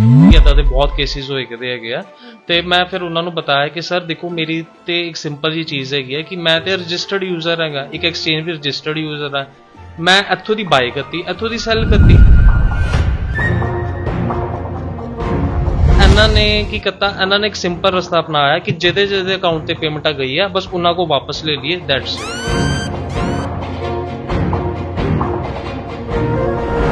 ਕਿ ਏਦਾਂ ਦੇ ਬਹੁਤ ਕੇਸਿਸ ਹੋਏ ਕਦੇ ਹੈਗੇ ਆ। ਤੇ ਮੈਂ ਫਿਰ ਉਹਨਾਂ ਨੂੰ ਬਤਾਇਆ ਕਿ ਸਰ ਦੇਖੋ, ਮੇਰੀ ਤੇ ਇੱਕ ਸਿੰਪਲ ਜੀ ਚੀਜ਼ ਹੈਗੀ ਹੈ ਕਿ ਮੈਂ ਤੇ ਰਜਿਸਟਰਡ ਯੂਜ਼ਰ ਹੈਗਾ, ਇੱਕ ਐਕਸਚੇਂਜ ਵੀ ਰਜਿਸਟਰਡ ਯੂਜ਼ਰ ਆ। ਮੈਂ ਇੱਥੋਂ ਦੀ ਬਾਈ ਕਰਤੀ, ਇੱਥੋਂ ਦੀ ਸੈਲ ਕਰਤੀ। ਇਹਨਾਂ ਨੇ ਕੀ ਕੀਤਾ? ਇਹਨਾਂ ਨੇ ਇੱਕ ਸਿੰਪਲ ਰਸਤਾ ਅਪਣਾਇਆ ਕਿ ਜਿਹਦੇ ਜਿਹਦੇ ਅਕਾਊਂਟ ਤੇ ਪੇਮੈਂਟ ਆ ਗਈ ਆ, ਬਸ ਉਹਨਾਂ ਕੋ ਵਾਪਸ ਲੈ ਲਈਏ ਦੈਟਸ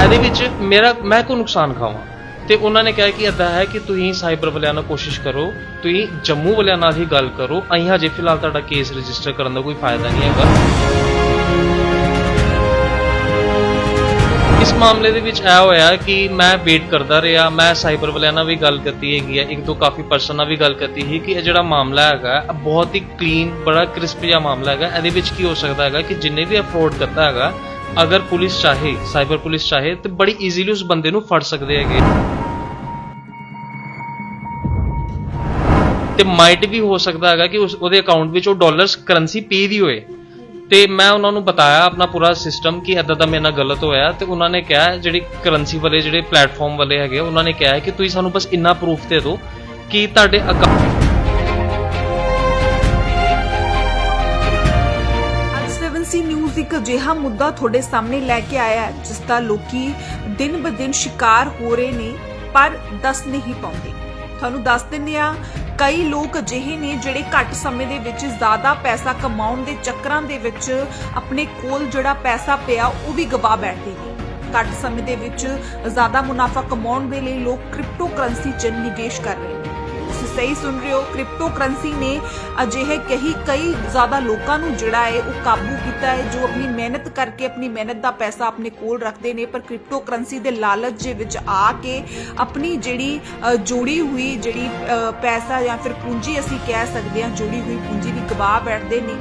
ਇਹਦੇ ਵਿੱਚ ਮੇਰਾ, ਮੈਂ ਕੋ ਨੁਕਸਾਨ ਖਾਵਾਂ। ਤੇ ਉਹਨਾਂ ਨੇ ਕਿਹਾ ਕਿ ਇਦਾਂ ਹੈ ਕਿ ਤੁਸੀਂ ਸਾਈਬਰ ਵਾਲਿਆਂ ਨਾਲ ਕੋਸ਼ਿਸ਼ ਕਰੋ, ਤੁਸੀਂ ਜੰਮੂ ਵਾਲਿਆਂ ਨਾਲ ਹੀ ਗੱਲ ਕਰੋ। ਅਸੀਂ ਹਜੇ ਫਿਲਹਾਲ ਤੁਹਾਡਾ ਕੇਸ ਰਜਿਸਟਰ ਕਰਨ ਦਾ ਕੋਈ ਫਾਇਦਾ ਨਹੀਂ ਹੈਗਾ। ਇਸ ਮਾਮਲੇ ਦੇ ਵਿੱਚ ਇਹ ਹੋਇਆ ਕਿ ਮੈਂ ਵੇਟ ਕਰਦਾ ਰਿਹਾ, ਮੈਂ ਸਾਈਬਰ ਵਾਲਿਆਂ ਨਾਲ ਵੀ ਗੱਲ ਕੀਤੀ ਹੈਗੀ ਹੈ, ਇੱਕ ਦੋ ਕਾਫੀ ਪਰਸਨ ਨਾਲ ਵੀ ਗੱਲ ਕੀਤੀ ਸੀ ਕਿ ਇਹ ਜਿਹੜਾ ਮਾਮਲਾ ਹੈਗਾ ਬਹੁਤ ਹੀ ਕਲੀਨ ਬੜਾ ਕ੍ਰਿਸਪ ਜਿਹਾ ਮਾਮਲਾ ਹੈਗਾ। ਇਹਦੇ ਵਿੱਚ ਕੀ ਹੋ ਸਕਦਾ ਹੈਗਾ ਕਿ ਜਿੰਨੇ ਵੀ ਅਫੋਰਡ ਕਰਦਾ ਹੈਗਾ, ਅਗਰ ਪੁਲਿਸ ਚਾਹੇ, ਸਾਈਬਰ ਪੁਲਿਸ ਚਾਹੇ, ਤੇ ਬੜੀ ਈਜ਼ੀਲੀ ਉਸ ਬੰਦੇ ਨੂੰ ਫੜ ਸਕਦੇ ਹੈਗੇ। ਤੇ ਮਾਈਟ ਵੀ ਹੋ ਸਕਦਾ ਹੈਗਾ ਕਿ ਉਸ ਉਹਦੇ ਅਕਾਊਂਟ ਵਿੱਚ ਉਹ ਡਾਲਰਸ ਕਰੰਸੀ ਪੇ ਦੀ ਹੋਏ। ਤੇ ਮੈਂ ਉਹਨਾਂ ਨੂੰ ਬਤਾਇਆ ਆਪਣਾ ਪੂਰਾ ਸਿਸਟਮ ਕਿ ਇਦਾਂ ਦਾ ਮੇਰੇ ਨਾਲ ਗਲਤ ਹੋਇਆ ਤੇ ਉਹਨਾਂ ਨੇ ਕਿਹਾ, ਜਿਹੜੀ ਕਰੰਸੀ ਵਾਲੇ, ਜਿਹੜੇ ਪਲੇਟਫਾਰਮ ਵਾਲੇ ਹੈਗੇ, ਉਹਨਾਂ ਨੇ ਕਿਹਾ ਕਿ ਤੁਸੀਂ ਸਾਨੂੰ ਬਸ ਇੰਨਾ ਪ੍ਰੂਫ ਦੇ ਦਿਓ ਕਿ ਤੁਹਾਡੇ ਅਕਾਊਂਟ ਅੱਜ 7C ਨਿਊਜ਼ ਇੱਕ ਅਜਿਹਾ ਮੁੱਦਾ ਤੁਹਾਡੇ ਸਾਹਮਣੇ ਲੈ ਕੇ ਆਇਆ ਹੈ, ਜਿਸ ਦਾ ਲੋਕੀ ਦਿਨ ਬ ਦਿਨ ਸ਼ਿਕਾਰ ਹੋ ਰਹੇ ਨੇ, ਪਰ ਦੱਸ ਨਹੀਂ ਪਾਉਂਦੇ। ਤੁਹਾਨੂੰ ਦੱਸ ਦਿੰਦੇ ਆ ਕਈ ਲੋਕ ਅਜਿਹੇ ਨੇ ਜਿਹੜੇ ਘੱਟ ਸਮੇਂ ਦੇ ਵਿੱਚ ਜ਼ਿਆਦਾ ਪੈਸਾ ਕਮਾਉਣ ਦੇ ਚੱਕਰਾਂ ਦੇ ਵਿੱਚ ਆਪਣੇ ਕੋਲ ਜਿਹੜਾ ਪੈਸਾ ਪਿਆ, ਉਹ ਵੀ ਗਵਾ ਬੈਠਦੇ ਨੇ। ਘੱਟ ਸਮੇਂ ਦੇ ਵਿੱਚ ਜ਼ਿਆਦਾ ਮੁਨਾਫਾ ਕਮਾਉਣ ਦੇ ਲਈ ਲੋਕ ਕ੍ਰਿਪਟੋ ਕਰੰਸੀ 'ਚ ਨਿਵੇਸ਼ ਕਰ ਰਹੇ ਨੇ। ਸਹੀ ਸੁਣ ਰਹੇ ਹੋ ਕ੍ਰਿਪਟੋ ਕਰੰਸੀ ਨੇ ਅਜਿਹੇ ਕਈ ਕਈ ਜ਼ਿਆਦਾ ਲੋਕਾਂ ਨੂੰ ਜਿਹੜਾ ਹੈ ਉਹ ਕਾਬੂ ਕੀਤਾ ਹੈ ਜੋ ਆਪਣੀ ਮਿਹਨਤ ਕਰਕੇ ਆਪਣੀ ਮਿਹਨਤ ਦਾ ਪੈਸਾ ਆਪਣੇ ਕੋਲ ਰੱਖਦੇ ਨੇ ਪਰ ਕ੍ਰਿਪਟੋ ਕਰੰਸੀ ਦੇ ਲਾਲਚ ਦੇ ਵਿੱਚ ਆ ਕੇ ਆਪਣੀ ਜਿਹੜੀ ਅ, ਜੋੜੀ ਹੋਈ ਜਿਹੜੀ ਪੈਸਾ ਜਾਂ ਫਿਰ ਪੂੰਜੀ ਅਸੀਂ ਕਹਿ ਸਕਦੇ ਹਾਂ ਜੋੜੀ ਹੋਈ ਪੂੰਜੀ ਦੀ ਗਵਾ ਬੈਠਦੇ ਨੇ।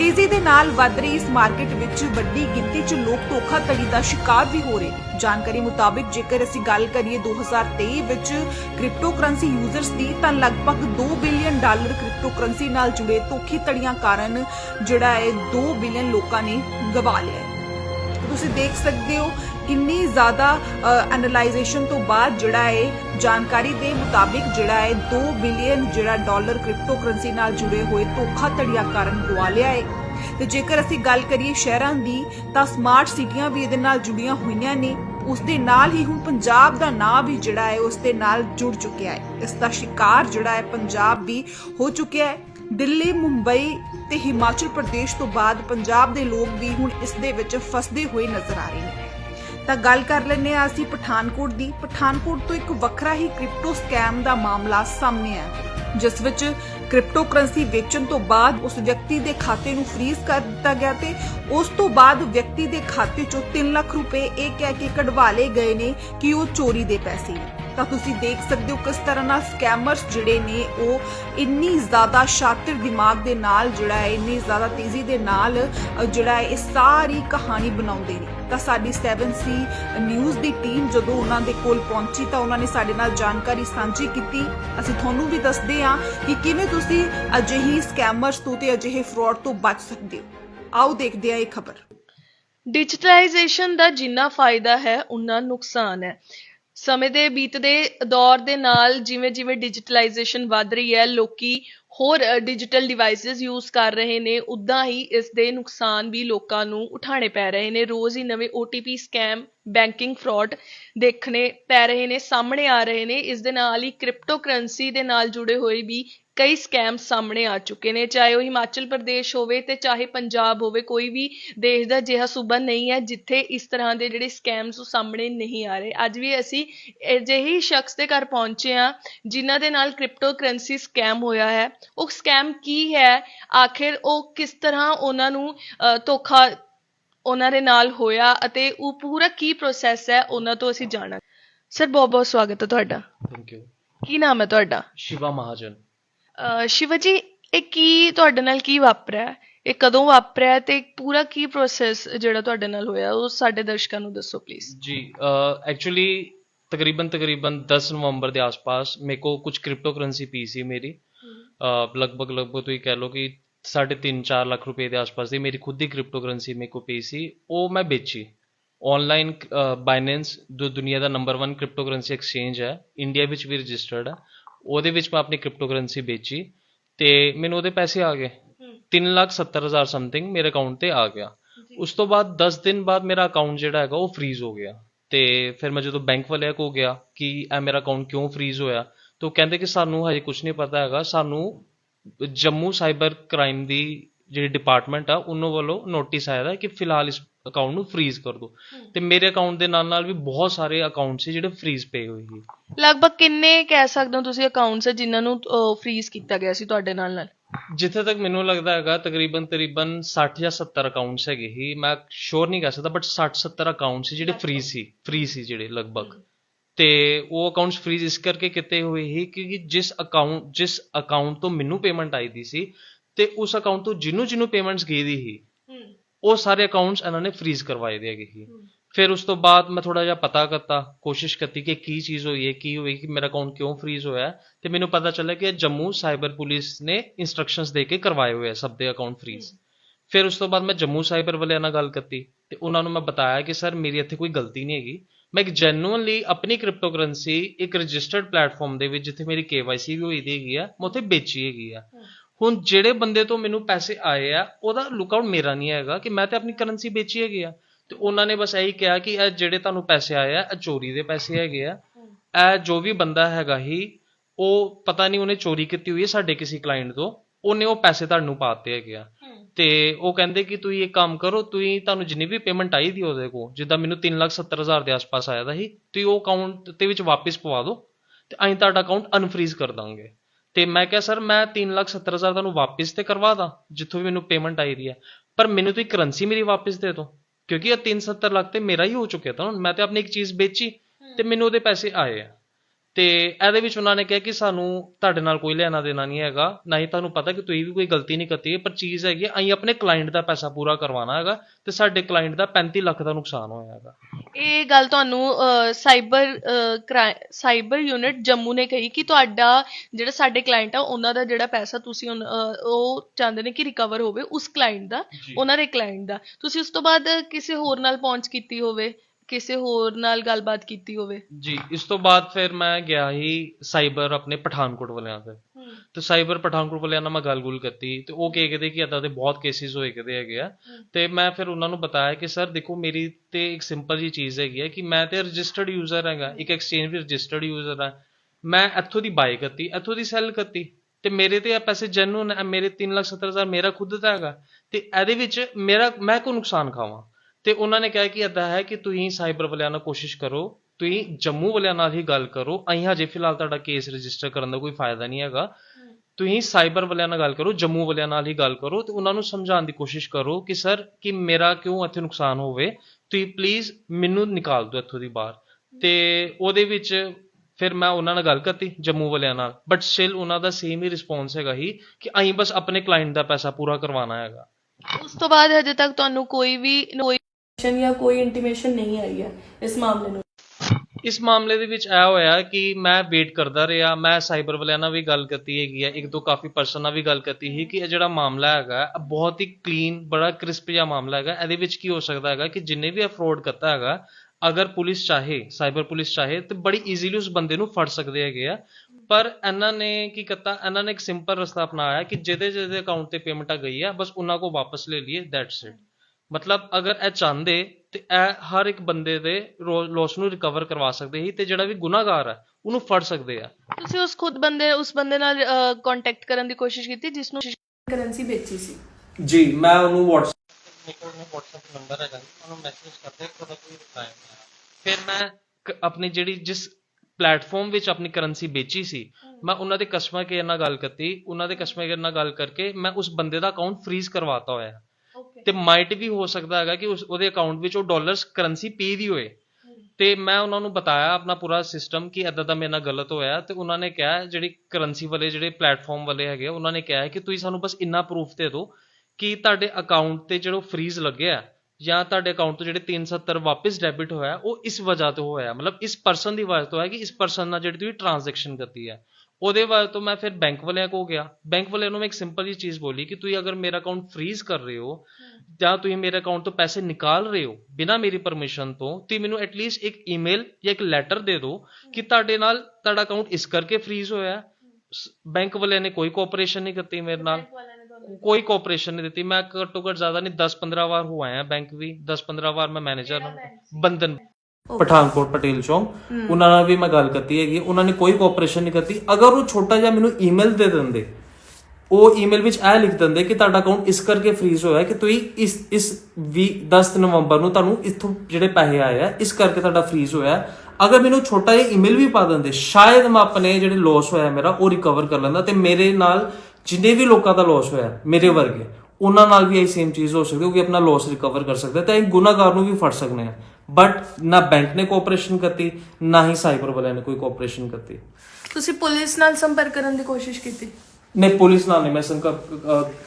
ਤੇਜ਼ੀ ਦੇ ਨਾਲ ਵੱਧ ਰਹੀ ਇਸ ਮਾਰਕੀਟ ਵਿੱਚ ਵੱਡੀ ਗਿਣਤੀ 'ਚ ਲੋਕ ਧੋਖਾਧੜੀ ਦਾ ਸ਼ਿਕਾਰ ਵੀ ਹੋ ਰਹੇ ਨੇ। ਜਾਣਕਾਰੀ ਮੁਤਾਬਿਕ ਜੇਕਰ ਅਸੀਂ ਗੱਲ ਕਰੀਏ 2023 ਵਿੱਚ ਕ੍ਰਿਪਟੋ ਕਰੰਸੀ ਯੂਜ਼ਰਸ ਦੀ, ਤਾਂ ਲਗਭਗ 2 ਬਿਲੀਅਨ ਡਾਲਰ ਕ੍ਰਿਪਟੋ ਕਰੰਸੀ ਨਾਲ ਜੁੜੇ ਧੋਖੇਧੜੀਆਂ ਕਾਰਨ ਜਿਹੜਾ ਹੈ 2 ਬਿਲੀਅਨ ਲੋਕਾਂ ਨੇ ਗਵਾ ਲਿਆ ਤੁਸੀਂ ਦੇਖ ਸਕਦੇ ਹੋ ਕਿੰਨੀ ਜ਼ਿਆਦਾ ਐਨਾਲਾਈਜੇਸ਼ਨ ਤੋਂ ਬਾਅਦ ਜਿਹੜਾ ਹੈ ਜਾਣਕਾਰੀ ਦੇ ਮੁਤਾਬਿਕ ਜਿਹੜਾ ਹੈ 2 ਬਿਲੀਅਨ ਜਿਹੜਾ ਡਾਲਰ ਕ੍ਰਿਪਟੋ ਕਰੰਸੀ ਨਾਲ ਜੁੜੇ ਹੋਏ ਧੋਖਾਧੜੀਆਂ ਕਾਰਨ ਗਵਾ ਲਿਆ ਹੈ ਤੇ ਜੇਕਰ ਅਸੀਂ ਗੱਲ ਕਰੀਏ ਸ਼ਹਿਰਾਂ ਦੀ, ਤਾਂ ਸਮਾਰਟ ਸਿਟੀਆਂ ਵੀ ਇਹਦੇ ਨਾਲ ਜੁੜੀਆਂ ਹੋਈਆਂ ਨੇ। ਉਸ ਦੇ ਨਾਲ ਹੀ ਹੁਣ ਪੰਜਾਬ ਦਾ ਨਾਂ ਵੀ ਜਿਹੜਾ ਹੈ, ਉਸ ਦੇ ਨਾਲ ਜੁੜ ਚੁੱਕਿਆ ਹੈ। ਇਸ ਦਾ ਸ਼ਿਕਾਰ ਜਿਹੜਾ ਹੈ ਪੰਜਾਬ ਵੀ ਹੋ ਚੁੱਕਿਆ ਹੈ। ਦਿੱਲੀ, ਮੁੰਬਈ ਤੇ ਹਿਮਾਚਲ ਪ੍ਰਦੇਸ਼ ਤੋਂ ਬਾਅਦ ਪੰਜਾਬ ਦੇ ਲੋਕ ਵੀ ਹੁਣ ਇਸ ਦੇ ਵਿੱਚ ਫਸਦੇ ਹੋਏ ਨਜ਼ਰ ਆ ਰਹੇ ਨੇ। ਤਾਂ ਗੱਲ ਕਰ ਲੈਂਦੇ ਹਾਂ ਅਸੀਂ ਪਠਾਨਕੋਟ ਦੀ। ਪਠਾਨਕੋਟ ਤੋਂ ਇੱਕ ਵੱਖਰਾ ਹੀ ਕ੍ਰਿਪਟੋ ਸਕੈਮ ਦਾ ਮਾਮਲਾ ਸਾਹਮਣੇ ਆ ਜਿਸ ਵਿੱਚ ਕ੍ਰਿਪਟੋ ਕਰੰਸੀ ਵੇਚਣ ਤੋਂ ਬਾਅਦ ਉਸ ਵਿਅਕਤੀ ਦੇ ਖਾਤੇ ਨੂੰ ਫ੍ਰੀਜ਼ ਕਰ ਦਿੱਤਾ ਗਿਆ ਤੇ ਉਸ ਤੋਂ ਬਾਅਦ ਵਿਅਕਤੀ ਦੇ ਖਾਤੇ ਚੋਂ 3 ਲੱਖ ਰੁਪਏ ਇਹ ਕਹਿ ਕੇ ਕਢਵਾ ਲਏ ਗਏ ਨੇ ਕਿ ਉਹ ਚੋਰੀ ਦੇ ਪੈਸੇ ਨੇ। ਤਾਂ ਤੁਸੀਂ ਦੇਖ ਸਕਦੇ ਹੋ ਕਿਸ ਤਰ੍ਹਾਂ ਨਾਲ ਸਕੈਮਰਸ ਜਿਹੜੇ ਨੇ ਉਹ ਇੰਨੀ ਜ਼ਿਆਦਾ ਸ਼ਾਤਿਰ ਦਿਮਾਗ ਦੇ ਨਾਲ ਜਿਹੜਾ ਹੈ, ਇੰਨੀ ਜ਼ਿਆਦਾ ਤੇਜ਼ੀ ਦੇ ਨਾਲ ਜਿਹੜਾ ਹੈ, ਇਹ ਸਾਰੀ ਕਹਾਣੀ ਬਣਾਉਂਦੇ ਨੇ। ਤਾਂ ਸਾਡੀ 7C ਨਿਊਜ਼ ਦੀ ਟੀਮ ਜਦੋਂ ਉਹਨਾਂ ਦੇ ਕੋਲ ਪਹੁੰਚੀ ਤਾਂ ਉਹਨਾਂ ਨੇ ਸਾਡੇ ਨਾਲ ਜਾਣਕਾਰੀ ਸਾਂਝੀ ਕੀਤੀ। ਅਸੀਂ ਤੁਹਾਨੂੰ ਵੀ ਦੱਸਦੇ ਹਾਂ ਕਿ ਕਿਵੇਂ ਤੁਸੀਂ ਅਜਿਹੀ ਸਕੈਮਰਸ ਤੋਂ ਤੇ ਅਜਿਹੇ ਫਰਾਡ ਤੋਂ ਬਚ ਸਕਦੇ ਹੋ। ਆਓ ਦੇਖਦੇ ਹਾਂ ਇਹ ਖਬਰ। ਡਿਜੀਟਲਾਈਜੇਸ਼ਨ ਦਾ ਜਿੰਨਾ ਫਾਇਦਾ ਹੈ, ਉਨਾ ਨੁਕਸਾਨ ਹੈ। ਸਮੇਂ ਦੇ ਬੀਤਦੇ ਦੌਰ ਦੇ ਨਾਲ ਜਿਵੇਂ ਜਿਵੇਂ ਡਿਜੀਟਲਾਈਜੇਸ਼ਨ ਵੱਧ ਰਹੀ ਹੈ, ਲੋਕੀ ਹੋਰ ਡਿਜੀਟਲ ਡਿਵਾਈਸਸ ਯੂਜ਼ ਕਰ ਰਹੇ ਨੇ, ਉਦਾਂ ਹੀ ਇਸ ਦੇ ਨੁਕਸਾਨ ਵੀ ਲੋਕਾਂ ਨੂੰ ਉਠਾਣੇ ਪੈ ਰਹੇ ਨੇ। ਰੋਜ਼ ਹੀ ਨਵੇਂ OTP ਸਕੈਮ, ਬੈਂਕਿੰਗ ਫਰਾਡ ਦੇਖਣੇ ਪੈ ਰਹੇ ਨੇ, ਸਾਹਮਣੇ ਆ ਰਹੇ ਨੇ। ਇਸ ਦੇ ਨਾਲ ਹੀ ਕ੍ਰਿਪਟੋ ਕਰੰਸੀ ਦੇ ਨਾਲ ਜੁੜੇ ਹੋਏ ਵੀ ਕਈ ਸਕੈਮ ਸਾਹਮਣੇ ਆ ਚੁੱਕੇ ਨੇ ਚਾਹੇ ਉਹ ਹਿਮਾਚਲ ਪ੍ਰਦੇਸ਼ ਹੋਵੇ ਤੇ ਚਾਹੇ ਪੰਜਾਬ ਹੋਵੇ ਕੋਈ ਵੀ ਦੇਸ਼ ਦਾ ਅਜਿਹਾ ਸੂਬਾ ਨਹੀਂ ਹੈ ਜਿੱਥੇ ਇਸ ਤਰ੍ਹਾਂ ਦੇ ਜਿਹੜੇ ਸਕੈਮਸ ਉਹ ਸਾਹਮਣੇ ਨਹੀਂ ਆ ਰਹੇ। ਅੱਜ ਵੀ ਅਸੀਂ ਅਜਿਹੇ ਸ਼ਖਸ ਦੇ ਘਰ ਪਹੁੰਚੇ ਹਾਂ ਜਿਨ੍ਹਾਂ ਦੇ ਨਾਲ ਕ੍ਰਿਪਟੋ ਕਰੰਸੀ ਸਕੈਮ ਹੋਇਆ ਹੈ। ਉਹ ਸਕੈਮ ਕੀ ਹੈ? ਆਖਿਰ ਉਹ ਕਿਸ ਤਰ੍ਹਾਂ ਉਹਨਾਂ ਨੂੰ ਧੋਖਾ ਉਹਨਾਂ ਦੇ ਨਾਲ ਹੋਇਆ ਅਤੇ ਉਹ ਪੂਰਾ ਕੀ ਪ੍ਰੋਸੈਸ ਹੈ ਉਹਨਾਂ ਤੋਂ ਅਸੀਂ ਜਾਣਾਂਗੇ। ਸਰ ਬਹੁਤ ਬਹੁਤ ਸਵਾਗਤ ਹੈ ਤੁਹਾਡਾ। ਥੈਂਕ ਯੂ ਕੀ ਨਾਮ ਹੈ ਤੁਹਾਡਾ? ਸ਼ਿਵਾ ਮਹਾਜਨ। ਸ਼ਿਵਾ ਜੀ ਇਹ ਕੀ ਤੁਹਾਡੇ ਨਾਲ ਕੀ ਵਾਪਰਿਆ? ਇਹ ਕਦੋਂ ਵਾਪਰਿਆ ਤੇ ਪੂਰਾ ਕੀ ਪ੍ਰੋਸੈਸ ਜਿਹੜਾ ਤੁਹਾਡੇ ਨਾਲ ਹੋਇਆ ਉਹ ਸਾਡੇ ਦਰਸ਼ਕਾਂ ਨੂੰ ਦੱਸੋ ਪਲੀਜ਼ ਜੀ ਐਕਚੁਅਲੀ ਤਕਰੀਬਨ ਤਕਰੀਬਨ 10 ਨਵੰਬਰ ਦੇ ਆਸ-ਪਾਸ ਮੇਰੇ ਕੋ ਕੁਝ ਕ੍ਰਿਪਟੋ ਕਰੰਸੀ ਪੀ ਸੀ ਮੇਰੀ। ਲਗਭਗ ਲਗਭਗ ਤੁਸੀਂ ਕਹਿ ਲਓ ਕਿ 3.5 4 ਲੱਖ ਰੁਪਏ ਦੇ ਆਸ-ਪਾਸ ਦੀ ਮੇਰੀ ਖੁਦ ਦੀ ਕ੍ਰਿਪਟੋ ਕਰੰਸੀ ਮੇਰੇ ਕੋ ਪਈ ਸੀ। ਉਹ ਮੈਂ ਵੇਚੀ। ਆਨਲਾਈਨ ਬਾਈਨੈਂਸ ਜੋ ਦੁਨੀਆ ਦਾ ਨੰਬਰ 1 ਕ੍ਰਿਪਟੋਕਰੰਸੀ ਐਕਸਚੇਂਜ ਹੈ। ਇੰਡੀਆ ਵਿੱਚ ਵੀ ਰਜਿਸਟਰਡ ਹੈ। ਉਹਦੇ ਵਿੱਚ ਮੈਂ ਆਪਣੀ ਕ੍ਰਿਪਟੋਕਰੰਸੀ ਵੇਚੀ ਤੇ ਮੈਨੂੰ ਉਹਦੇ ਪੈਸੇ ਆ ਗਏ। 370000 ਸਮਥਿੰਗ ਮੇਰੇ ਅਕਾਊਂਟ ਤੇ ਆ ਗਿਆ। ਉਸ ਤੋਂ ਬਾਅਦ 10 ਦਿਨ ਬਾਅਦ ਮੇਰਾ ਅਕਾਊਂਟ ਜਿਹੜਾ ਹੈਗਾ ਉਹ ਫ੍ਰੀਜ਼ ਹੋ ਗਿਆ। ਤੇ ਫਿਰ ਮੈਂ ਜਦੋਂ ਬੈਂਕ ਵਾਲਿਆਂ ਕੋ ਗਿਆ ਕਿ ਇਹ ਮੇਰਾ ਅਕਾਊਂਟ ਕਿਉਂ ਫ੍ਰੀਜ਼ ਹੋਇਆ ਤਾਂ ਕਹਿੰਦੇ ਕਿ ਸਾਨੂੰ ਹਜੇ ਕੁਝ ਨਹੀਂ ਪਤਾ ਹੈਗਾ। ਸਾਨੂੰ ਜੰਮੂ ਸਾਈਬਰ ਕ੍ਰਾਈਮ ਦੀ ਜਿਹੜੀ ਡਿਪਾਰਟਮੈਂਟ ਆ ਉਹਨਾਂ ਵੱਲੋਂ ਨੋਟਿਸ ਆਇਆ ਦਾ ਕਿ ਫਿਲਹਾਲ ਇਸ ਅਕਾਊਂਟ ਨੂੰ ਫ੍ਰੀਜ਼ ਕਰ ਦਿਓ ਤੇ ਮੇਰੇ ਅਕਾਊਂਟ ਦੇ ਨਾਲ ਨਾਲ ਵੀ ਬਹੁਤ ਸਾਰੇ ਅਕਾਊਂਟ ਸੀ ਜਿਹੜੇ ਫ੍ਰੀਜ਼ ਪਏ ਹੋਏ ਸੀ। ਲਗਭਗ ਕਿੰਨੇ ਕਹਿ ਸਕਦੇ ਹੋ ਤੁਸੀਂ ਅਕਾਊਂਟਸ ਹੈ ਜਿਨ੍ਹਾਂ ਨੂੰ ਫ੍ਰੀਜ਼ ਕੀਤਾ ਗਿਆ ਸੀ ਤੁਹਾਡੇ ਨਾਲ ਨਾਲ? ਜਿੱਥੇ ਤੱਕ ਮੈਨੂੰ ਲੱਗਦਾ ਹੈਗਾ ਤਕਰੀਬਨ ਤਕਰੀਬਨ 60 ਜਾਂ 70 ਅਕਾਊਂਟਸ ਹੈਗੇ ਹੀ ਮੈਂ ਸ਼ੋਰ ਨਹੀਂ ਕਹਿ ਸਕਦਾ ਬਟ 60 70 ਅਕਾਊਂਟ ਸੀ ਜਿਹੜੇ ਫ੍ਰੀ ਸੀ ਫ੍ਰੀ ਸੀ ਜਿਹੜੇ ਲਗਭਗ। ਤੇ ਉਹ ਅਕਾਊਂਟਸ ਫ੍ਰੀਜ਼ ਇਸ ਕਰਕੇ ਕੀਤੇ ਹੋਏ ਸੀ ਕਿਉਂਕਿ ਜਿਸ ਅਕਾਊਂਟ ਜਿਸ ਅਕਾਊਂਟ ਤੋਂ ਮੈਨੂੰ ਪੇਮੈਂਟ ਆਈ ਦੀ ਸੀ ਤੇ ਉਸ ਅਕਾਊਂਟ ਤੋਂ ਜਿਹਨੂੰ ਜਿਹਨੂੰ ਪੇਮੈਂਟਸ ਗਈ ਦੀ ਸੀ ਉਹ ਸਾਰੇ ਅਕਾਊਂਟਸ ਇਹਨਾਂ ਨੇ ਫ੍ਰੀਜ਼ ਕਰਵਾਏ ਦੇ ਹੈਗੇ ਸੀ। ਫਿਰ ਉਸ ਤੋਂ ਬਾਅਦ ਮੈਂ ਥੋੜਾ ਜਿਹਾ ਪਤਾ ਕਰਤਾ ਕੋਸ਼ਿਸ਼ ਕੀਤੀ ਕਿ ਕੀ ਚੀਜ਼ ਹੋਈ ਹੈ, ਕੀ ਹੋਈ ਕਿ ਮੇਰਾ ਅਕਾਊਂਟ ਕਿਉਂ ਫ੍ਰੀਜ਼ ਹੋਇਆ ਤੇ ਮੈਨੂੰ ਪਤਾ ਚੱਲਿਆ ਕਿ ਇਹ ਜੰਮੂ ਸਾਈਬਰ ਪੁਲਿਸ ਨੇ ਇਨਸਟਰਕਸ਼ਨਸ ਦੇ ਕੇ ਕਰਵਾਏ ਹੋਏ ਆ, ਸਭ ਦੇ ਅਕਾਊਂਟ ਫ੍ਰੀਜ਼ ਫਿਰ ਉਸ ਤੋਂ ਬਾਅਦ ਮੈਂ ਜੰਮੂ ਸਾਈਬਰ ਵਾਲਿਆਂ ਨਾਲ ਗੱਲ ਕੀਤੀ ਤੇ ਉਹਨਾਂ ਨੂੰ ਮੈਂ ਬਤਾਇਆ ਕਿ ਸਰ, ਮੇਰੀ ਇੱਥੇ ਕੋਈ ਗਲਤੀ ਨਹੀਂ ਹੈਗੀ। ਮੈਂ ਇੱਕ ਜੈਨੂਇਨਲੀ ਆਪਣੀ ਕ੍ਰਿਪਟੋਕਰੰਸੀ ਇੱਕ ਰਜਿਸਟਰਡ ਪਲੇਟਫਾਰਮ ਦੇ ਵਿੱਚ ਜਿੱਥੇ ਮੇਰੀ KYC ਵੀ ਹੋਈ ਦੀ ਹੈਗੀ ਆ, ਮੈਂ ਉੱਥੇ ਵੇਚੀ ਹੈਗੀ ਆ। ਹੁਣ ਜਿਹੜੇ ਬੰਦੇ ਤੋਂ ਮੈਨੂੰ ਪੈਸੇ ਆਏ ਆ ਉਹਦਾ ਲੁੱਕਆਊਟ ਮੇਰਾ ਨਹੀਂ ਹੈਗਾ ਕਿ ਮੈਂ ਤੇ ਆਪਣੀ ਕਰੰਸੀ ਵੇਚੀ ਹੈਗੀ ਆ। ਤੇ ਉਹਨਾਂ ਨੇ ਬਸ ਇਹੀ ਕਿਹਾ ਕਿ ਇਹ ਜਿਹੜੇ ਤੁਹਾਨੂੰ ਪੈਸੇ ਆਏ ਆ ਇਹ ਚੋਰੀ ਦੇ ਪੈਸੇ ਹੈਗੇ ਆ। ਇਹ ਜੋ ਵੀ ਬੰਦਾ ਹੈਗਾ ਹੀ ਉਹ ਪਤਾ ਨਹੀਂ ਉਹਨੇ ਚੋਰੀ ਕੀਤੀ ਹੋਈ ਹੈ ਸਾਡੇ ਕਿਸੇ ਕਲਾਇੰਟ ਤੋਂ ਉਹਨੇ ਉਹ ਪੈਸੇ ਤੁਹਾਨੂੰ ਪਾਤੇ ਹੈਗੇ ਆ। ਤੇ ਉਹ ਕਹਿੰਦੇ ਕਿ ਤੁਸੀਂ ਇੱਕ ਕੰਮ ਕਰੋ ਤੁਸੀਂ ਤੁਹਾਨੂੰ ਜਿੰਨੀ ਵੀ ਪੇਮੈਂਟ ਆਈ ਦੀ ਉਹਦੇ ਕੋਲ ਜਿੱਦਾਂ ਮੈਨੂੰ 370000 ਦੇ ਆਸ-ਪਾਸ ਆਇਆ ਦਾ ਸੀ ਤੁਸੀਂ ਉਹ ਅਕਾਊਂਟ ਤੇ ਵਿੱਚ ਵਾਪਸ ਪਵਾ ਦਿਓ ਤੇ ਅਸੀਂ ਤੁਹਾਡਾ ਅਕਾਊਂਟ ਅਨਫਰੀਜ਼ ਕਰ ਦਾਂਗੇ। ਤੇ ਮੈਂ ਕਿਹਾ ਸਰ ਮੈਂ 370000 ਤੁਹਾਨੂੰ ਵਾਪਸ ਤੇ ਕਰਵਾ ਦਾਂ ਜਿੱਥੋਂ ਵੀ ਮੈਨੂੰ ਪੇਮੈਂਟ ਆਈ ਦੀ ਹੈ। ਪਰ ਮੈਨੂੰ ਤੁਸੀਂ ਕਰੰਸੀ ਮੇਰੀ ਵਾਪਸ ਦੇ ਦਿਓ ਕਿਉਂਕਿ ਇਹ 370 ਲੱਖ ਤੇ ਮੇਰਾ ਹੀ ਹੋ ਚੁੱਕਿਆ ਤਾਂ ਹੁਣ ਮੈਂ ਤੇ ਆਪਣੀ ਇੱਕ ਚੀਜ਼ ਵੇਚੀ ਤੇ ਮੈਨੂੰ ਉਹਦੇ ਪੈਸੇ ਆਏ ਆ। ਤੇ ਇਹਦੇ ਵਿੱਚ ਉਹਨਾਂ ਨੇ ਕਿਹਾ ਕਿ ਸਾਨੂੰ ਤੁਹਾਡੇ ਨਾਲ ਕੋਈ ਲੈਣਾ ਦੇਣਾ ਨਹੀਂ ਹੈਗਾ ਨਾ ਹੀ ਤੁਹਾਨੂੰ ਪਤਾ ਕਿ ਤੁਸੀਂ ਵੀ ਕੋਈ ਗਲਤੀ ਨਹੀਂ ਕੀਤੀ ਪਰ ਚੀਜ਼ ਹੈਗੀ ਅਸੀਂ ਆਪਣੇ ਕਲਾਇੰਟ ਦਾ ਪੈਸਾ ਪੂਰਾ ਕਰਵਾਉਣਾ ਹੈਗਾ ਤੇ ਸਾਡੇ ਕਲਾਇੰਟ ਦਾ 35 ਲੱਖ ਦਾ ਨੁਕਸਾਨ ਹੋਇਆ ਹੈਗਾ। ਇਹ ਗੱਲ ਤੁਹਾਨੂੰ ਸਾਈਬਰ ਸਾਈਬਰ ਯੂਨਿਟ ਜੰਮੂ ਨੇ ਕਹੀ ਕਿ ਤੁਹਾਡਾ ਜਿਹੜਾ ਸਾਡੇ ਕਲਾਇੰਟ ਆ ਉਹਨਾਂ ਦਾ ਜਿਹੜਾ ਪੈਸਾ ਤੁਸੀਂ ਉਹ ਚਾਹੁੰਦੇ ਨੇ ਕਿ ਰਿਕਵਰ ਹੋਵੇ ਉਸ ਕਲਾਇੰਟ ਦਾ ਉਹਨਾਂ ਦੇ ਕਲਾਇੰਟ ਦਾ। ਤੁਸੀਂ ਉਸ ਤੋਂ ਬਾਅਦ ਕਿਸੇ ਹੋਰ ਨਾਲ ਪਹੁੰਚ ਕੀਤੀ ਹੋਵੇ ਕਿਸੇ ਹੋਰ ਨਾਲ ਗੱਲਬਾਤ ਕੀਤੀ ਹੋਵੇ। ਜੀ ਇਸ ਤੋਂ ਬਾਅਦ ਫਿਰ ਮੈਂ ਗਿਆ ਹੀ ਸਾਈਬਰ ਆਪਣੇ ਪਠਾਨਕੋਟ ਵਾਲਿਆਂ ਤੇ। ਤੇ ਸਾਈਬਰ ਪਠਾਨਕੋਟ ਵਾਲਿਆਂ ਨਾਲ ਮੈਂ ਗੱਲ-ਗੁਲ ਕੀਤੀ। ਤੇ ਉਹ ਕੀ ਕਹਿੰਦੇ ਕਿ ਏਦਾਂ ਦੇ ਬਹੁਤ ਕੇਸਿਸ ਹੋਏ ਕਦੇ ਹੈਗੇ ਆ। ਤੇ ਮੈਂ ਫਿਰ ਉਹਨਾਂ ਨੂੰ ਬਤਾਇਆ ਕਿ ਸਰ ਦੇਖੋ ਮੇਰੀ ਤੇ ਇੱਕ ਸਿੰਪਲ ਜੀ ਚੀਜ਼ ਹੈਗੀ ਹੈ ਕਿ ਮੈਂ ਤੇ ਰਜਿਸਟਰਡ ਯੂਜ਼ਰ ਹੈਗਾ। ਇੱਕ ਐਕਸਚੇਂਜ ਵੀ ਰਜਿਸਟਰਡ ਯੂਜ਼ਰ ਹੈ ਮੈਂ ਇੱਥੋਂ ਦੀ ਬਾਈ ਕਰਤੀ ਇੱਥੋਂ ਦੀ ਸੈਲ ਕਰਤੀ। ਤੇ ਮੇਰੇ ਤੇ ਇਹ ਪੈਸੇ ਜੈਨੂਨ ਹੈ ਮੇਰੇ 370000 ਮੇਰਾ ਖੁਦ ਦਾ ਹੈਗਾ। ਤੇ ਇਹਦੇ ਵਿੱਚ ਮੇਰਾ ਮੈਂ ਕੋ ਨੁਕਸਾਨ ਖਾਵਾਂ? ਤੇ ਉਹਨਾਂ ਨੇ ਕਿਹਾ ਕਿ ਏਦਾਂ ਹੈ ਕਿ ਤੁਸੀਂ ਸਾਈਬਰ ਵਾਲਿਆਂ ਨਾਲ ਕੋਸ਼ਿਸ਼ ਕਰੋ, ਤੁਸੀਂ ਜੰਮੂ ਵਾਲਿਆਂ ਨਾਲ ਹੀ ਗੱਲ ਕਰੋ, ਅਸੀਂ ਹਜੇ ਫਿਲਹਾਲ ਤੁਹਾਡਾ ਕੇਸ ਰਜਿਸਟਰ ਕਰਨ ਦਾ ਕੋਈ ਫਾਇਦਾ ਨਹੀਂ ਹੈਗਾ। ਤੁਸੀਂ ਸਾਈਬਰ ਵਾਲਿਆਂ ਨਾਲ ਗੱਲ ਕਰੋ, ਜੰਮੂ ਵਾਲਿਆਂ ਨਾਲ ਹੀ ਗੱਲ ਕਰੋ ਤੇ ਉਹਨਾਂ ਨੂੰ ਸਮਝਾਉਣ ਦੀ ਕੋਸ਼ਿਸ਼ ਕਰੋ ਕਿ ਸਰ, ਕਿ ਮੇਰਾ ਕਿਉਂ ਇੱਥੇ ਨੁਕਸਾਨ ਹੋਵੇ? ਤੁਸੀਂ ਪਲੀਜ਼ ਮੈਨੂੰ ਨਿਕਾਲ ਦਿਓ ਇੱਥੋਂ ਦੀ ਬਾਹਰ। ਤੇ ਉਹਦੇ ਵਿੱਚ ਫਿਰ ਮੈਂ ਉਹਨਾਂ ਨਾਲ ਗੱਲ ਕਰਤੀ, ਜੰਮੂ ਵਾਲਿਆਂ ਨਾਲ। ਬਟ ਸਟਿਲ ਉਹਨਾਂ ਦਾ ਸੇਮ ਹੀ ਰਿਸਪੌਂਸ ਹੈਗਾ ਹੀ ਕਿ ਅਸੀਂ ਬਸ ਆਪਣੇ ਕਲਾਇੰਟ ਦਾ ਪੈਸਾ ਪੂਰਾ ਕਰਵਾਉਣਾ ਹੈਗਾ। ਉਸ ਤੋਂ ਬਾਅਦ ਹਜੇ ਤੱਕ ਤੁਹਾਨੂੰ ਕੋਈ ਵੀ ਕੋਈ ਜਾਂ ਕੋਈ ਇੰਟੀਮੇਸ਼ਨ ਨਹੀਂ ਆਈ ਹੈ ਇਸ ਮਾਮਲੇ ਨੂੰ। ਇਸ ਮਾਮਲੇ ਦੇ ਵਿੱਚ ਇਹ ਹੋਇਆ ਕਿ ਮੈਂ ਵੇਟ ਕਰਦਾ ਰਿਹਾ, ਮੈਂ ਸਾਈਬਰ ਵਾਲਿਆਂ ਨਾਲ ਵੀ ਗੱਲ ਕੀਤੀ ਹੈਗੀ ਹੈ ਇੱਕ ਦੋ ਕਾਫੀ ਪਰਸਨ ਨਾਲ ਵੀ ਗੱਲ ਕੀਤੀ ਸੀ ਕਿ ਇਹ ਜਿਹੜਾ ਮਾਮਲਾ ਹੈਗਾ, ਇਹ ਬਹੁਤ ਹੀ ਕਲੀਨ ਬੜਾ ਕ੍ਰਿਸਪ ਜਿਹਾ ਮਾਮਲਾ ਹੈਗਾ। ਇਹਦੇ ਵਿੱਚ ਕੀ ਹੋ ਸਕਦਾ ਹੈਗਾ ਕਿ ਜਿੰਨੇ ਵੀ ਇਹ ਫਰੋਡ ਕਰਤਾ ਹੈਗਾ, ਅਗਰ ਪੁਲਿਸ ਚਾਹੇ ਸਾਈਬਰ ਪੁਲਿਸ ਚਾਹੇ, ਤੇ ਬੜੀ ਈਜ਼ੀਲੀ ਉਸ ਬੰਦੇ ਨੂੰ ਫੜ ਸਕਦੇ ਹੈਗੇ ਆ। ਪਰ ਇਹਨਾਂ ਨੇ ਕੀ ਕੀਤਾ, ਇਹਨਾਂ ਨੇ ਇੱਕ ਸਿੰਪਲ ਰਸਤਾ ਅਪਣਾਇਆ ਕਿ ਜਿਹਦੇ ਜਿਹਦੇ ਅਕਾਊਂਟ ਤੇ ਪੇਮੈਂਟ ਆ ਗਈ ਆ, ਬਸ ਉਹਨਾਂ ਕੋ ਵਾਪਸ ਲੈ ਲਈਏ ਦੈਟਸ ਇਟ ਮਤਲਬ ਅਗਰ ਇਹ ਚਾਹੁੰਦੇ ਤੇ ਇਹ ਹਰ ਇੱਕ ਬੰਦੇ ਦੇ ਲੋਸ ਨੂੰ ਰਿਕਵਰ ਕਰਵਾ ਸਕਦੇ ਸੀ ਤੇ ਜਿਹੜਾ ਵੀ ਗੁਨਾਹਗਾਰ ਹੈ ਉਹਨੂੰ ਫੜ ਸਕਦੇ ਆ। ਤੁਸੀਂ ਉਸ ਖੁਦ ਬੰਦੇ ਉਸ ਬੰਦੇ ਨਾਲ ਕੰਟੈਕਟ ਕਰਨ ਦੀ ਕੋਸ਼ਿਸ਼ ਕੀਤੀ ਜਿਸ ਨੂੰ ਕਰੰਸੀ ਵੇਚੀ ਸੀ? ਜੀ ਮੈਂ ਉਹਨੂੰ WhatsApp ਮੇਰੇ WhatsApp ਨੰਬਰ ਹੈਗਾ ਉਹਨੂੰ ਮੈਸੇਜ ਕਰਦੇ ਉਹਦਾ ਕੋਈ ਰਿਪਲਾਈ ਨਹੀਂ ਆਇਆ ਫਿਰ ਮੈਂ ਆਪਣੀ ਜਿਹੜੀ ਜਿਸ ਪਲੇਟਫਾਰਮ ਵਿੱਚ ਆਪਣੀ ਕਰੰਸੀ ਵੇਚੀ ਸੀ ਮੈਂ ਉਹਨਾਂ ਦੇ ਕਸਟਮਰ ਕੇਅਰ ਨਾਲ ਗੱਲ ਕੀਤੀ ਉਹਨਾਂ ਦੇ ਕਸਟਮਰ ਕੇਅਰ ਨਾਲ ਗੱਲ ਕਰਕੇ ਮੈਂ ਉਸ ਬੰਦੇ ਦਾ ਅਕਾਊਂਟ ਫ੍ਰੀਜ਼ ਕਰਵਾਤਾ ਹੋਇਆ। ਤੇ ਮਾਈਟ ਵੀ ਹੋ ਸਕਦਾ ਹੈਗਾ ਕਿ ਉਸ ਉਹਦੇ ਅਕਾਊਂਟ ਵਿੱਚ ਉਹ ਡਾਲਰਸ ਕਰੰਸੀ ਪੀ ਦੀ ਹੋਏ। ਤੇ ਮੈਂ ਉਹਨਾਂ ਨੂੰ ਬਤਾਇਆ ਆਪਣਾ ਪੂਰਾ ਸਿਸਟਮ ਕਿ ਇਦਾਂ ਦਾ ਮੇਰੇ ਨਾਲ ਗਲਤ ਹੋਇਆ ਤੇ ਉਹਨਾਂ ਨੇ ਕਿਹਾ, ਜਿਹੜੀ ਕਰੰਸੀ ਵਾਲੇ, ਜਿਹੜੇ ਪਲੇਟਫਾਰਮ ਵਾਲੇ ਹੈਗੇ, ਉਹਨਾਂ ਨੇ ਕਿਹਾ ਕਿ ਤੁਸੀਂ ਸਾਨੂੰ ਬਸ ਇੰਨਾ ਪ੍ਰੂਫ ਦੇ ਦਿਓ ਕਿ ਤੁਹਾਡੇ ਅਕਾਊਂਟ ਤੇ ਜਿਹੜਾ ਫ੍ਰੀਜ਼ ਲੱਗਿਆ ਜਾਂ ਤੁਹਾਡੇ ਅਕਾਊਂਟ ਤੋਂ ਜਿਹੜੇ 370 ਵਾਪਸ ਡੈਬਿਟ ਹੋਇਆ, ਉਹ ਇਸ ਵਜ੍ਹਾ ਤੋਂ ਹੋਇਆ। ਮਤਲਬ ਇਸ ਪਰਸਨ ਦੀ ਵਜ੍ਹਾ ਤੋਂ ਹੈ ਕਿ ਇਸ ਪਰਸਨ ਨਾਲ ਜਿਹੜੀ ਤੁਸੀਂ ਟ੍ਰਾਂਜੈਕਸ਼ਨ ਕੀਤੀ ਹੈ। ਉਹਦੇ ਬਾਅਦ ਤੋਂ ਮੈਂ ਫਿਰ ਬੈਂਕ ਵਾਲਿਆਂ ਕੋ ਗਿਆ। ਬੈਂਕ ਵਾਲਿਆਂ ਨੂੰ ਮੈਂ ਇੱਕ ਸਿੰਪਲ ਜੀ ਚੀਜ਼ ਬੋਲੀ ਕਿ ਤੁਸੀਂ ਅਗਰ ਮੇਰਾ ਅਕਾਊਂਟ ਫ੍ਰੀਜ਼ ਕਰ ਰਹੇ ਹੋ ਜਾਂ ਤੁਸੀਂ ਮੇਰੇ ਅਕਾਊਂਟ ਤੋਂ ਪੈਸੇ ਨਿਕਾਲ ਰਹੇ ਹੋ ਬਿਨਾਂ ਮੇਰੀ ਪਰਮਿਸ਼ਨ ਤੋਂ ਤੇ ਮੈਨੂੰ ਐਟਲੀਸਟ ਇੱਕ ਈਮੇਲ ਜਾਂ ਇੱਕ ਲੈਟਰ ਦੇ ਦਿਓ ਕਿ ਤੁਹਾਡੇ ਨਾਲ ਤੁਹਾਡਾ ਅਕਾਊਂਟ ਇਸ ਕਰਕੇ ਫ੍ਰੀਜ਼ ਹੋਇਆ। ਹੈ ਬੈਂਕ ਵਾਲਿਆਂ ਨੇ ਕੋਈ ਕੋਆਪਰੇਸ਼ਨ ਨਹੀਂ ਕੀਤੀ ਮੇਰੇ ਨਾਲ। ਕੋਈ ਕੋਆਪਰੇਸ਼ਨ ਨਹੀਂ ਦਿੱਤੀ। ਮੈਂ ਘੱਟੋ ਘੱਟ ਜ਼ਿਆਦਾ ਨਹੀਂ 10 15 ਵਾਰ ਹੋ ਆਇਆ ਬੈਂਕ ਵੀ। 10 15 ਵਾਰ ਮੈਂ ਮੈਨੇਜਰ ਨੂੰ ਬੰਧਨ। ਪਠਾਨਕੋਟ ਪਟੇਲ ਚੌਂਕ। ਉਹਨਾਂ ਨਾਲ ਵੀ ਮੈਂ ਗੱਲ ਕੀਤੀ ਹੈਗੀ। ਉਹਨਾਂ ਨੇ ਕੋਈ ਕੋਆਪਰੇਸ਼ਨ ਨਹੀਂ ਕੀਤੀ ਅਗਰ ਉਹ ਛੋਟਾ ਜਿਹਾ ਮੈਨੂੰ ਈਮੇਲ ਦੇ ਦਿੰਦੇ ਉਹ ਈਮੇਲ ਵਿੱਚ ਇਹ ਲਿਖ ਦਿੰਦੇ ਕਿ ਤੁਹਾਡਾ ਅਕਾਊਂਟ ਇਸ ਕਰਕੇ ਫ੍ਰੀਜ਼ ਹੋਇਆ ਕਿ ਤੁਸੀਂ ਇਸ ਇਸ ਵੀ 10 ਨਵੰਬਰ ਨੂੰ ਤੁਹਾਨੂੰ ਇੱਥੋਂ ਜਿਹੜੇ ਪੈਸੇ ਆਏ ਆ ਇਸ ਕਰਕੇ ਤੁਹਾਡਾ ਫ੍ਰੀਜ਼ ਹੋਇਆ। ਅਗਰ ਮੈਨੂੰ ਛੋਟਾ ਜਿਹਾ ਈਮੇਲ ਵੀ ਪਾ ਦਿੰਦੇ ਸ਼ਾਇਦ ਮੈਂ ਆਪਣੇ ਜਿਹੜੇ ਲਾਸ ਹੋਇਆ ਮੇਰਾ ਉਹ ਰਿਕਵਰ ਕਰ ਲੈਂਦਾ ਤੇ ਮੇਰੇ ਨਾਲ ਜਿੰਨੇ ਵੀ ਲੋਕਾਂ ਦਾ ਲਾਸ ਹੋਇਆ ਮੇਰੇ ਵਰਗੇ ਉਹਨਾਂ ਨਾਲ ਵੀ ਇਹ ਸੇਮ ਚੀਜ਼ ਹੋ ਸਕਦੀ ਹੈ ਕਿ ਆਪਣਾ ਲਾਸ ਰਿਕਵਰ ਕਰ ਸਕਦੇ ਤਾਂ ਇਹ ਗੁਨਾਹਗਾਰ ਨੂੰ ਵੀ ਫੜ ਸਕਦੇ ਆ। ਬਟ ਨਾ ਬੈਂਕ ਨੇ ਕੋਆਪਰੇਸ਼ਨ ਕੀਤੀ ਨਾ ਹੀ ਸਾਈਬਰ ਵਾਲਿਆਂ ਨੇ ਕੋਈ ਕੋਆਪਰੇਸ਼ਨ ਕੀਤੀ ਤੁਸੀਂ ਪੁਲਿਸ ਨਾਲ ਸੰਪਰਕ ਕਰਨ ਦੀ ਕੋਸ਼ਿਸ਼ ਕੀਤੀ? ਨੇ ਪੁਲਿਸ ਨਾਲ ਨਹੀਂ ਮੈਂ ਸੰਕਾ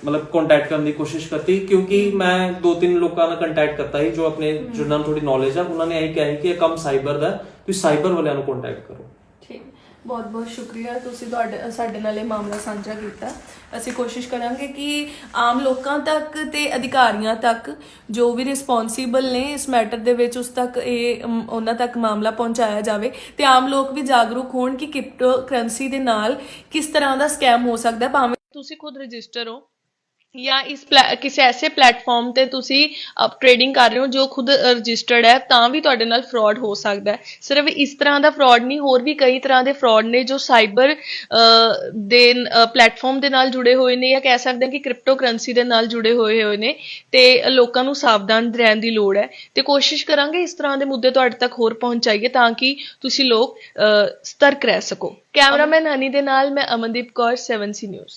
ਮਤਲਬ ਕੰਟੈਕਟ ਕਰਨ ਦੀ ਕੋਸ਼ਿਸ਼ ਕੀਤੀ ਕਿਉਂਕਿ ਮੈਂ ਦੋ ਤਿੰਨ ਲੋਕਾਂ ਨਾਲ ਕੰਟੈਕਟ ਕਰਤਾ ਸੀ ਜੋ ਆਪਣੇ ਜਿਨ੍ਹਾਂ ਨੂੰ ਥੋੜੀ ਨੌਲੇਜ ਆ ਉਹਨਾਂ ਨੇ ਇਹ ਕਿਹਾ ਸੀ ਕਿ ਇਹ ਕੰਮ ਸਾਈਬਰ ਦਾ ਤੁਸੀਂ ਸਾਈਬਰ ਵਾਲਿਆਂ ਨੂੰ ਕੰਟੈਕਟ ਕਰੋ। ਠੀਕ। ਬਹੁਤ ਬਹੁਤ ਸ਼ੁਕਰੀਆ ਤੁਸੀਂ ਤੁਹਾਡੇ, ਸਾਡੇ ਨਾਲ ਇਹ ਮਾਮਲਾ ਸਾਂਝਾ ਕੀਤਾ। ਅਸੀਂ ਕੋਸ਼ਿਸ਼ ਕਰਾਂਗੇ ਕਿ ਆਮ ਲੋਕਾਂ ਤੱਕ ਤੇ ਅਧਿਕਾਰੀਆਂ ਤੱਕ ਜੋ ਵੀ ਰਿਸਪੌਂਸੀਬਲ ਨੇ ਇਸ ਮੈਟਰ ਦੇ ਵਿੱਚ ਉਸ ਤੱਕ ਇਹ ਉਹਨਾਂ ਤੱਕ ਮਾਮਲਾ ਪਹੁੰਚਾਇਆ ਜਾਵੇ ਤੇ ਆਮ ਲੋਕ ਵੀ ਜਾਗਰੂਕ ਹੋਣ ਕਿ ਕ੍ਰਿਪਟੋ ਕਰੰਸੀ ਦੇ ਨਾਲ ਕਿਸ ਤਰ੍ਹਾਂ ਦਾ ਸਕੈਮ ਹੋ ਸਕਦਾ ਭਾਵੇਂ ਤੁਸੀਂ ਖੁਦ ਰਜਿਸਟਰ ਹੋ। ਜਾਂ ਇਸ ਪਲੈ- ਕਿਸੇ ਐਸੇ ਪਲੇਟਫਾਰਮ ਤੇ ਤੁਸੀਂ ਟ੍ਰੇਡਿੰਗ ਕਰ ਰਹੇ ਹੋ ਜੋ ਖੁਦ ਰਜਿਸਟਰਡ ਹੈ ਤਾਂ ਵੀ ਤੁਹਾਡੇ ਨਾਲ ਫਰਾਡ ਹੋ ਸਕਦਾ ਹੈ। ਸਿਰਫ ਇਸ ਤਰ੍ਹਾਂ ਦਾ ਫਰਾਡ ਨਹੀਂ ਹੋਰ ਵੀ ਕਈ ਤਰ੍ਹਾਂ ਦੇ ਫਰਾਡ ਨੇ ਜੋ ਸਾਈਬਰ ਦੇ ਪਲੇਟਫਾਰਮ ਦੇ ਨਾਲ ਜੁੜੇ ਹੋਏ ਨੇ ਜਾਂ ਕਹਿ ਸਕਦੇ ਹਾਂ ਕਿ ਕ੍ਰਿਪਟੋ ਕਰੰਸੀ ਦੇ ਨਾਲ ਜੁੜੇ ਹੋਏ ਹੋਏ ਨੇ ਤੇ ਲੋਕਾਂ ਨੂੰ ਸਾਵਧਾਨ ਰਹਿਣ ਦੀ ਲੋੜ ਹੈ। ਤੇ ਕੋਸ਼ਿਸ਼ ਕਰਾਂਗੇ ਇਸ ਤਰ੍ਹਾਂ ਦੇ ਮੁੱਦੇ ਤੁਹਾਡੇ ਤੱਕ ਹੋਰ ਪਹੁੰਚਾਈਏ ਤਾਂ ਕਿ ਤੁਸੀਂ ਲੋਕ ਅਹ, ਸਤਰਕ ਰਹਿ ਸਕੋ। ਕੈਮਰਾਮੈਨ ਹਨੀ ਦੇ ਨਾਲ ਮੈਂ ਅਮਨਦੀਪ ਕੌਰ 7C ਨਿਊਜ਼